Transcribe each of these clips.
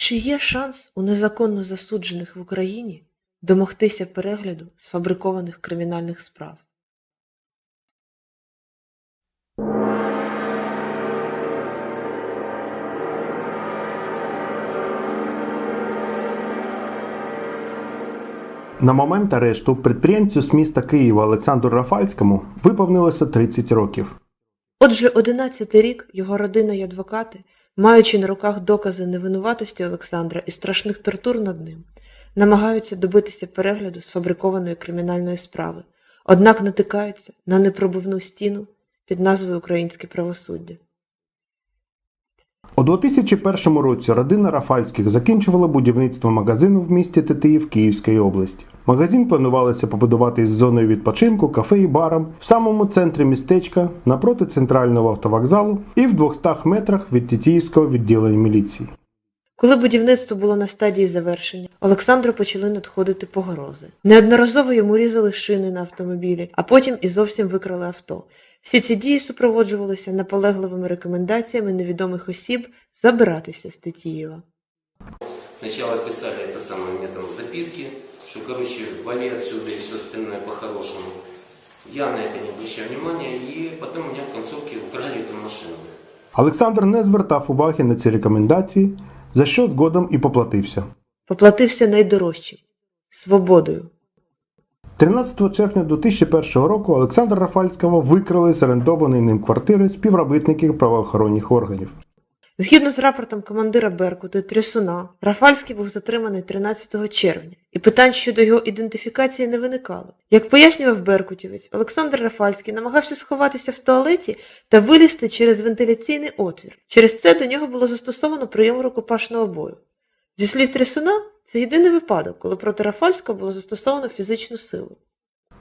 Чи є шанс у незаконно засуджених в Україні домогтися перегляду сфабрикованих кримінальних справ? На момент арешту підприємцю з міста Києва Олександру Рафальському виповнилося 30 років. Отже, 11 рік його родина й адвокати, маючи на руках докази невинуватості Олександра і страшних тортур над ним, намагаються добитися перегляду сфабрикованої кримінальної справи, однак натикаються на непробивну стіну під назвою Українське правосуддя. У 2001 році родина Рафальських закінчувала будівництво магазину в місті Тетиїв Київської області. Магазин планувалося побудувати з зоною відпочинку, кафе і баром в самому центрі містечка напроти центрального автовокзалу і в 200 метрах від Тетіївського відділення міліції. Коли будівництво було на стадії завершення, Олександру почали надходити погрози. Неодноразово йому різали шини на автомобілі, а потім і зовсім викрали авто. Всі ці дії супроводжувалися наполегливими рекомендаціями невідомих осіб забиратися з Тетіїва. Сначала писали это самое мне там записки, что, короче, вали отсюда и все остальное по-хорошему. Я на это не обращаю внимания, и потом у меня в концовке украли эту машину. Олександр не звертав уваги на ці рекомендації, за що згодом і поплатився. Поплатився найдорожчим свободою. 13 червня 2001 року Олександра Рафальського викрали з орендованої ним квартири співробітників правоохоронних органів. Згідно з рапортом командира Беркуту Трясуна, Рафальський був затриманий 13 червня, і питань щодо його ідентифікації не виникало. Як пояснював Беркутівець, Олександр Рафальський намагався сховатися в туалеті та вилізти через вентиляційний отвір. Через це до нього було застосовано прийом рукопашного бою. Зі слів Трясуна, це єдиний випадок, коли проти Рафальського було застосовано фізичну силу.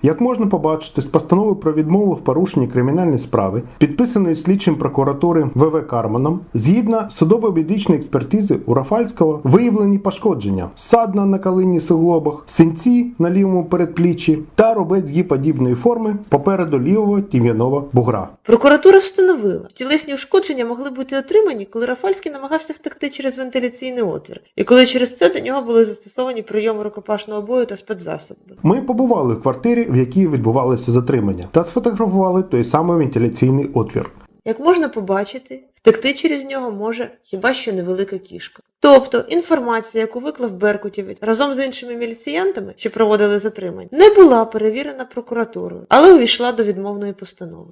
Як можна побачити з постанови про відмову в порушенні кримінальної справи, підписаної слідчим прокуратури ВВ Карманом, згідно судово-медичної експертизи у Рафальського виявлені пошкодження садна на калині суглобах, синці на лівому передпліччі та робець гіподібної форми попереду лівого тім'яного бугра. Прокуратура встановила, тілесні ушкодження могли бути отримані, коли Рафальський намагався втекти через вентиляційний отвір, і коли через це до нього були застосовані прийоми рукопашного бою та спецзасоби. Ми побували в квартирі, в якій відбувалося затримання, та сфотографували той самий вентиляційний отвір. Як можна побачити, втекти через нього може хіба що невелика кішка. Тобто інформація, яку виклав Беркутєвець разом з іншими міліціянтами, що проводили затримання, не була перевірена прокуратурою, але увійшла до відмовної постанови.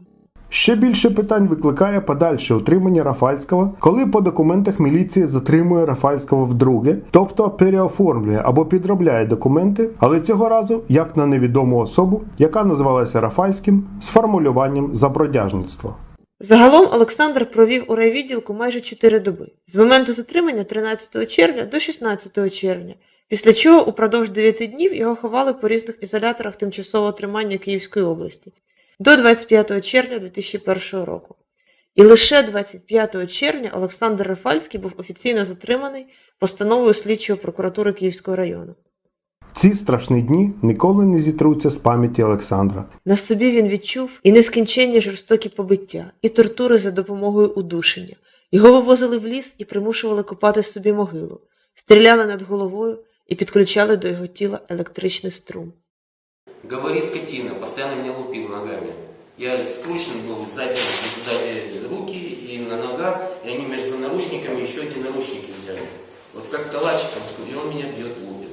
Ще більше питань викликає подальше утримання Рафальського, коли по документах міліція затримує Рафальського вдруге, тобто переоформлює або підробляє документи, але цього разу як на невідому особу, яка називалася Рафальським з формулюванням за бродяжництво. Загалом Олександр провів у райвідділку майже 4 доби, з моменту затримання 13 червня до 16 червня, після чого упродовж 9 днів його ховали по різних ізоляторах тимчасового тримання Київської області до 25 червня 2001 року. І лише 25 червня Олександр Рафальський був офіційно затриманий постановою слідчого прокуратури Київського району. Ці страшні дні ніколи не зітруться з пам'яті Олександра. На собі він відчув і нескінченні жорстокі побиття, і тортури за допомогою удушення. Його вивозили в ліс і примушували копати собі могилу, стріляли над головою і підключали до його тіла електричний струм. Говори, скотина, постоянно меня лупил ногами. Я скручен был сзади, сзади руки и на ногах, и они между наручниками еще эти наручники взяли. Вот как калачиком, и он меня бьет, лупит.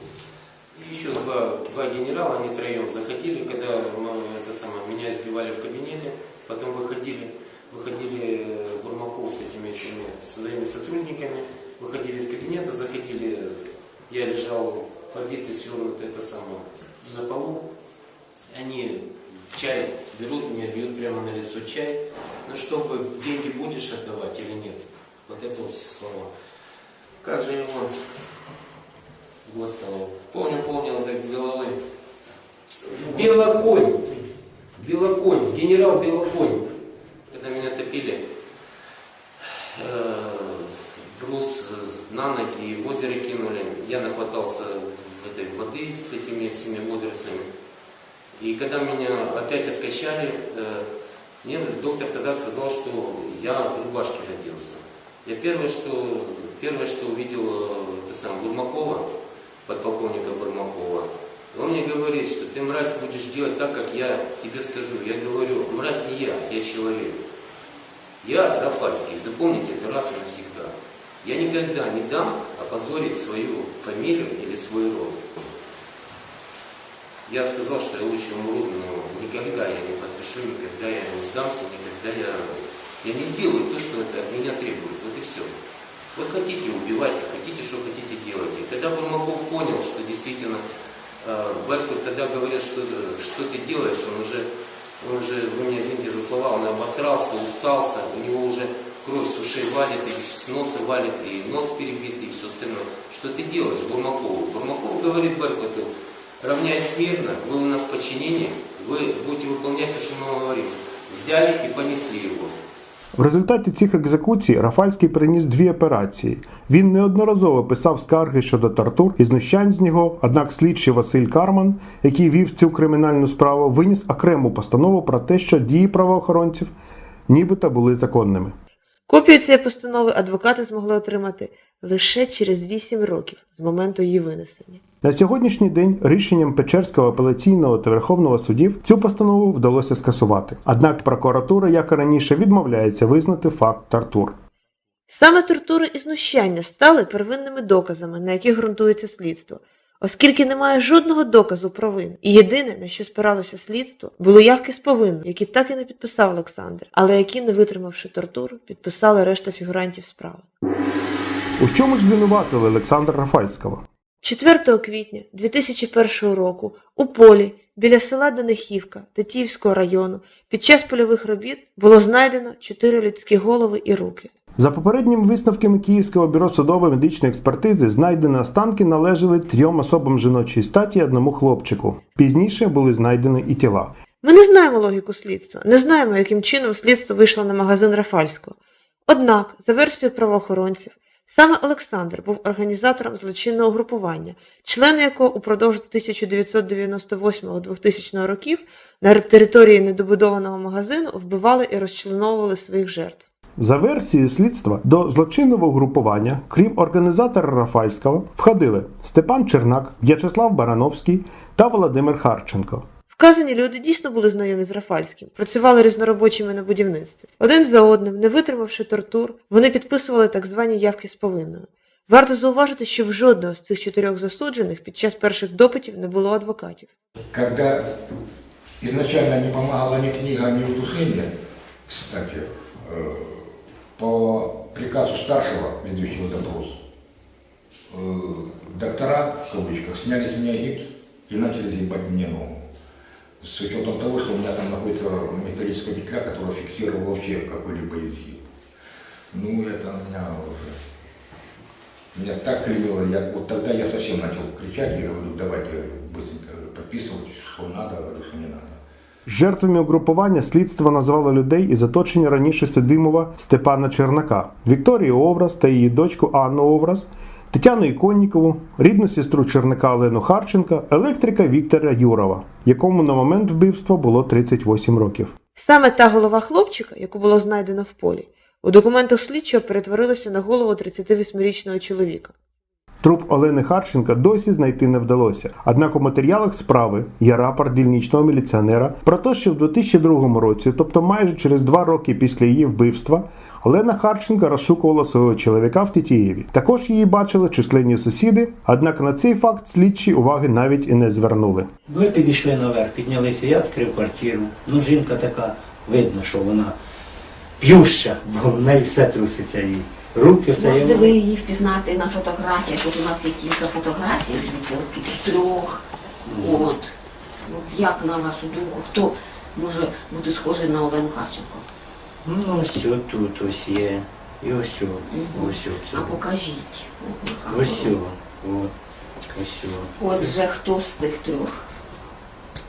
И еще два, два генерала, они троем заходили, когда мы, это самое, меня избивали в кабинете, потом выходили, выходили э, Бурмаков с этими всеми своими сотрудниками, выходили из кабинета, заходили, я лежал побитый, свернутый, это самое, на полу, они чай берут, меня бьют прямо на лицо чай. Ну что вы, деньги будешь отдавать или нет? Вот это вот все слова. Как же его, Господи, помню, помнил так с головы. Белоконь, Белоконь, генерал Белоконь. Когда меня топили, э, брус э, на ноги и в озеро кинули, я нахватался в этой воды с этими всеми водорослями. И когда меня опять откачали, э, мне доктор тогда сказал, что я в рубашке родился. Я первое, что, первое, что увидел, э, это сам Бурмакова, подполковника Бурмакова. Он мне говорит, что ты, мразь, будешь делать так, как я тебе скажу. Я говорю, мразь не я, я человек. Я Рафальский, запомните это раз и навсегда. Я никогда не дам опозорить свою фамилию или свой род. Я сказал, что я лучше умру, но никогда я не подпишу, никогда я не сдамся, никогда я, я не сделаю то, что это от меня требует. Вот и все. Вот хотите убивайте, хотите, что хотите делайте. Когда Бурмаков понял, что действительно э, тогда говорит, что, что ты делаешь, он уже, он уже, вы меня извините за слова, он обосрался, усался, у него уже кровь с ушей валит, и с носа валит, и нос перебит, и все остальное. Что ты делаешь, Бурмакову? Бурмаков говорит Беркуту, равняясь мирно, вы у нас в подчинении, вы будете выполнять то, что мы говорим. Взяли и понесли его. В результаті цих екзекуцій Рафальський приніс дві операції. Він неодноразово писав скарги щодо тортур і знущань з нього, однак слідчий Василь Карман, який вів цю кримінальну справу, виніс окрему постанову про те, що дії правоохоронців нібито були законними. Копію цієї постанови адвокати змогли отримати лише через 8 років з моменту її винесення. На сьогоднішній день рішенням Печерського апеляційного та Верховного судів цю постанову вдалося скасувати. Однак прокуратура, як і раніше, відмовляється визнати факт тортур. Саме тортури і знущання стали первинними доказами, на яких ґрунтується слідство, оскільки немає жодного доказу провини. І єдине, на що спиралося слідство, були явки з повинною, які так і не підписав Олександр, але які, не витримавши тортур, підписали решта фігурантів справи. У чому ж звинуватили Олександра Рафальського? 4 квітня 2001 року у полі біля села Данихівка Тетіївського району під час польових робіт було знайдено чотири людські голови і руки. За попередніми висновками Київського бюро судової медичної експертизи, знайдені останки належали трьом особам жіночої статі і одному хлопчику. Пізніше були знайдені і тіла. Ми не знаємо логіку слідства, не знаємо, яким чином слідство вийшло на магазин Рафальського. Однак, за версією правоохоронців, саме Олександр був організатором злочинного групування, члени якого упродовж 1998-2000 років на території недобудованого магазину вбивали і розчленовували своїх жертв. За версією слідства, до злочинного угрупування, крім організатора Рафальського, входили Степан Чернак, В'ячеслав Барановський та Володимир Харченко. Вказані люди дійсно були знайомі з Рафальським, працювали різноробочими на будівництві. Один за одним, не витримавши тортур, вони підписували так звані явки з повинною. Варто зауважити, що в жодного з цих чотирьох засуджених під час перших допитів не було адвокатів. Когда изначально не помогала ни книга, ни удушение, кстати, э, по приказу старшего, ведущего допрос, э, доктора, в кавычках, сняли с меня гипс и начали заебать мне ногу. С учетом того, что у меня там находится металлическая петля, которая фиксировала вообще какой-либо изгиб. Ну, это меня уже... Меня так клевело, я, вот тогда я совсем начал кричать, я говорю, давайте быстренько подписывать, что надо, говорю, что не надо. Жертвами угрупування слідство назвало людей із оточення раніше судимого Степана Чернака, Вікторію Овраз та її дочку Анну Овраз, Тетяну Іконнікову, рідну сестру Черника Олену Харченка, електрика Віктора Юрова, якому на момент вбивства було 38 років. Саме та голова хлопчика, яку було знайдено в полі, у документах слідчого перетворилася на голову 38-річного чоловіка. Труп Олени Харченка досі знайти не вдалося. Однак у матеріалах справи є рапорт дільничного міліціонера про те, що в 2002 році, тобто майже через два роки після її вбивства, Олена Харченка розшукувала свого чоловіка в Тетіїві. Також її бачили численні сусіди, однак на цей факт слідчі уваги навіть і не звернули. Ми підійшли наверх, піднялися, я відкрив квартиру. Ну, жінка така, видно, що вона п'юща, бо в неї все труситься їй. Руки, все. Можете ви її впізнати на фотографіях? Тут у нас є кілька фотографій, тут трьох. От. От як на вашу думку, хто може бути схожий на Олену Харченко? Ну, ось тут ось є. І ось сю, ось сю, А покажіть. От ось от, ось. Отже, хто з цих трьох?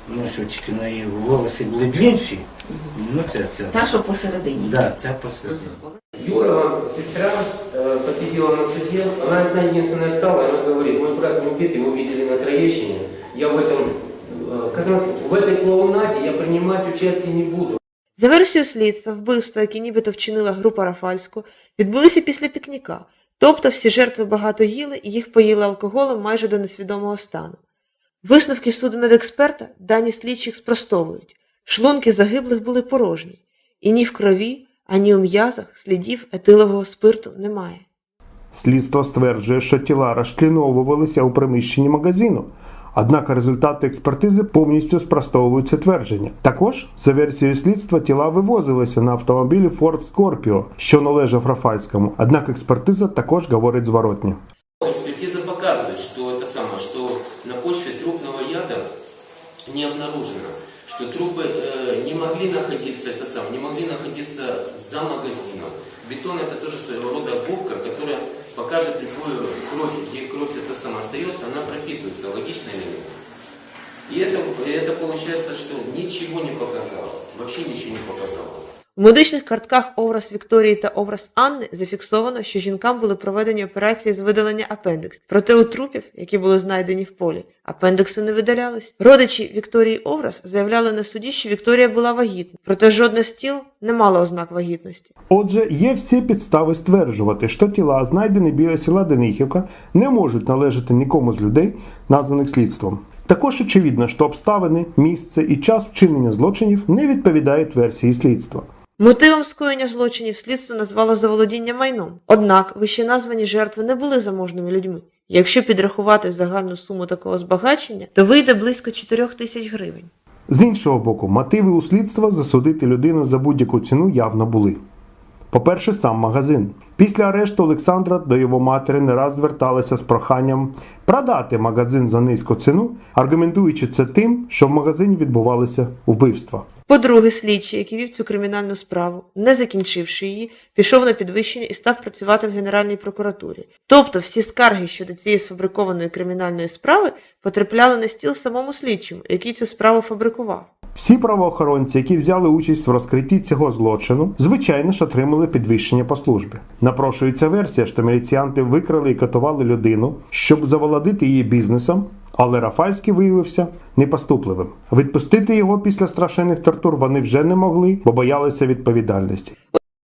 Ну, що на її волоси були длінші. Ну, це, це. Та, що посередині. Да, це посередині. Мгм. Юра, сестра, э, посидела на суде, она одна единственная стала, и она говорит, мой брат не убит, его видели на Троещине, я в этом, э, как раз в этой клоунаде я принимать участие не буду. За версією слідства, вбивства, які нібито вчинила група Рафальську, відбулися після пікніка, Тобто всі жертви багато їли і їх поїли алкоголем майже до несвідомого стану. Висновки судмедексперта дані слідчих спростовують. Шлунки загиблих були порожні, і ні в крові, ані у м'язах слідів етилового спирту немає. Слідство стверджує, що тіла розчленовувалися у приміщенні магазину. Однак результати експертизи повністю спростовують це твердження. Також, за версією слідства, тіла вивозилися на автомобілі Ford Scorpio, що належав Рафальському. Однак експертиза також говорить зворотнє. Экспертиза показывает, что это самое, что на почве трупного яда не обнаружено, что трупы э, не могли находиться, это сам, не могли находиться за магазином. Бетон это тоже своего рода губка, которая покажет любую кровь, где кровь это сама остается, она пропитывается, логично или нет? И это, и это получается, что ничего не показало, вообще ничего не показало. У медичних картках образ Вікторії та образ Анни зафіксовано, що жінкам були проведені операції з видалення апендикс. Проте у трупів, які були знайдені в полі, апендикси не видалялись. Родичі Вікторії Овраз заявляли на суді, що Вікторія була вагітна, проте жодне з тіл не мало ознак вагітності. Отже, є всі підстави стверджувати, що тіла, знайдені біля села Денихівка, не можуть належати нікому з людей, названих слідством. Також очевидно, що обставини, місце і час вчинення злочинів не відповідають версії слідства. Мотивом скоєння злочинів слідство назвало заволодіння майном. Однак вищеназвані жертви не були заможними людьми. Якщо підрахувати загальну суму такого збагачення, то вийде близько 4 тисяч гривень. З іншого боку, мотиви у слідства засудити людину за будь-яку ціну явно були. По-перше, сам магазин. Після арешту Олександра до його матері не раз зверталися з проханням продати магазин за низьку ціну, аргументуючи це тим, що в магазині відбувалися вбивства. По-друге, слідчий, який вів цю кримінальну справу, не закінчивши її, пішов на підвищення і став працювати в Генеральній прокуратурі. Тобто всі скарги щодо цієї сфабрикованої кримінальної справи потрапляли на стіл самому слідчому, який цю справу фабрикував. Всі правоохоронці, які взяли участь в розкритті цього злочину, звичайно ж отримали підвищення по службі. Напрошується версія, що міліціянти викрали і катували людину, щоб заволодити її бізнесом, але Рафальський виявився непоступливим. Відпустити його після страшенних тортур вони вже не могли, бо боялися відповідальності.